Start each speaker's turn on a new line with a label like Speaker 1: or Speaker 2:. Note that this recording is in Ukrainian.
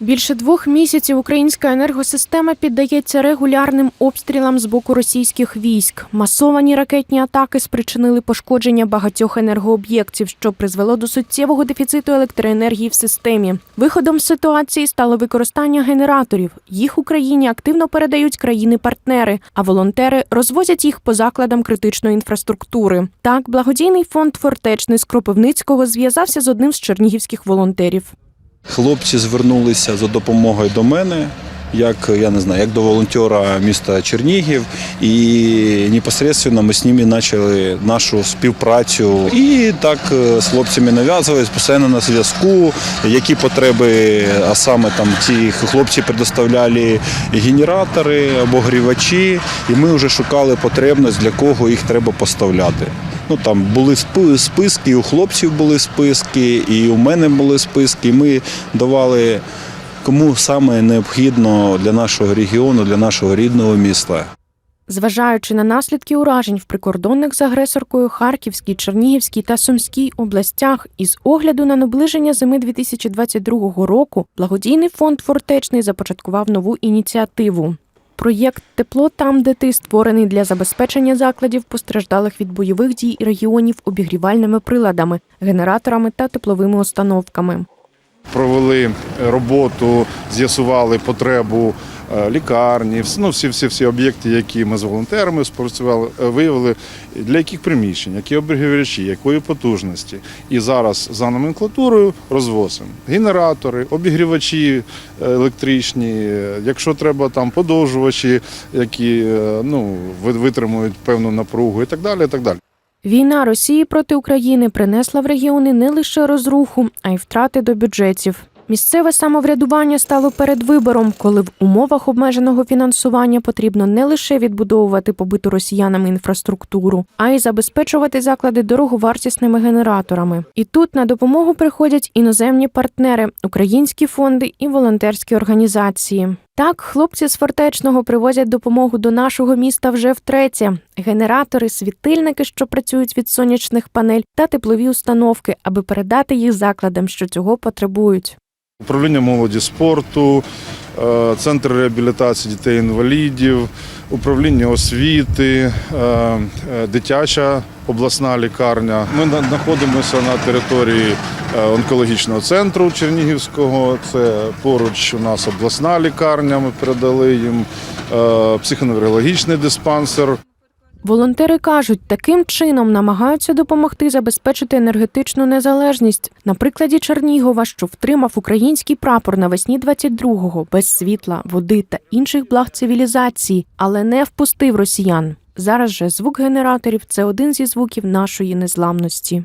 Speaker 1: Більше двох місяців українська енергосистема піддається регулярним обстрілам з боку російських військ. Масовані ракетні атаки спричинили пошкодження багатьох енергооб'єктів, що призвело до суттєвого дефіциту електроенергії в системі. Виходом з ситуації стало використання генераторів. Їх Україні активно передають країни-партнери, а волонтери розвозять їх по закладам критичної інфраструктури. Так, благодійний фонд Фортечний з Кропивницького зв'язався з одним з чернігівських волонтерів.
Speaker 2: Хлопці звернулися за допомогою до мене, як я не знаю, як до волонтера міста Чернігів, і непосредственно ми з ними почали нашу співпрацю. І так е, з хлопцями нав'язувались, постійно на зв'язку, які потреби, а саме там ці хлопці предоставляли генератори або грівачі, і ми вже шукали потребність, для кого їх треба поставляти. Ну там були списки, і у хлопців були списки, і у мене були списки. Ми давали кому саме необхідно для нашого регіону, для нашого рідного міста.
Speaker 1: Зважаючи на наслідки уражень в прикордонних з агресоркою Харківській, Чернігівській та Сумській областях, і з огляду на наближення зими 2022 року, благодійний фонд Фортечний започаткував нову ініціативу. Проєкт Тепло там, де ти створений для забезпечення закладів, постраждалих від бойових дій регіонів обігрівальними приладами, генераторами та тепловими установками.
Speaker 3: Провели роботу, з'ясували потребу е, лікарні, ну, всі, всі, всі об'єкти, які ми з волонтерами спрацювали, е, виявили, для яких приміщень, які обігрівачі, якої потужності. І зараз за номенклатурою розвозимо генератори, обігрівачі е, електричні, якщо треба там подовжувачі, які ну, витримують певну напругу і так далі. І так далі.
Speaker 1: Війна Росії проти України принесла в регіони не лише розруху, а й втрати до бюджетів. Місцеве самоврядування стало перед вибором, коли в умовах обмеженого фінансування потрібно не лише відбудовувати побиту росіянами інфраструктуру, а й забезпечувати заклади дороговартісними генераторами. І тут на допомогу приходять іноземні партнери, українські фонди і волонтерські організації. Так, хлопці з фортечного привозять допомогу до нашого міста вже втретє: генератори, світильники, що працюють від сонячних панель, та теплові установки, аби передати їх закладам, що цього потребують.
Speaker 3: Управління молоді спорту, е, центр реабілітації дітей-інвалідів, управління освіти, е, е, дитяча обласна лікарня. Ми знаходимося на території онкологічного центру Чернігівського. Це поруч у нас обласна лікарня. Ми передали їм е, психоневрологічний диспансер.
Speaker 1: Волонтери кажуть, таким чином намагаються допомогти забезпечити енергетичну незалежність. На прикладі Чернігова, що втримав український прапор навесні 22-го без світла, води та інших благ цивілізації, але не впустив росіян. Зараз же звук генераторів це один зі звуків нашої незламності.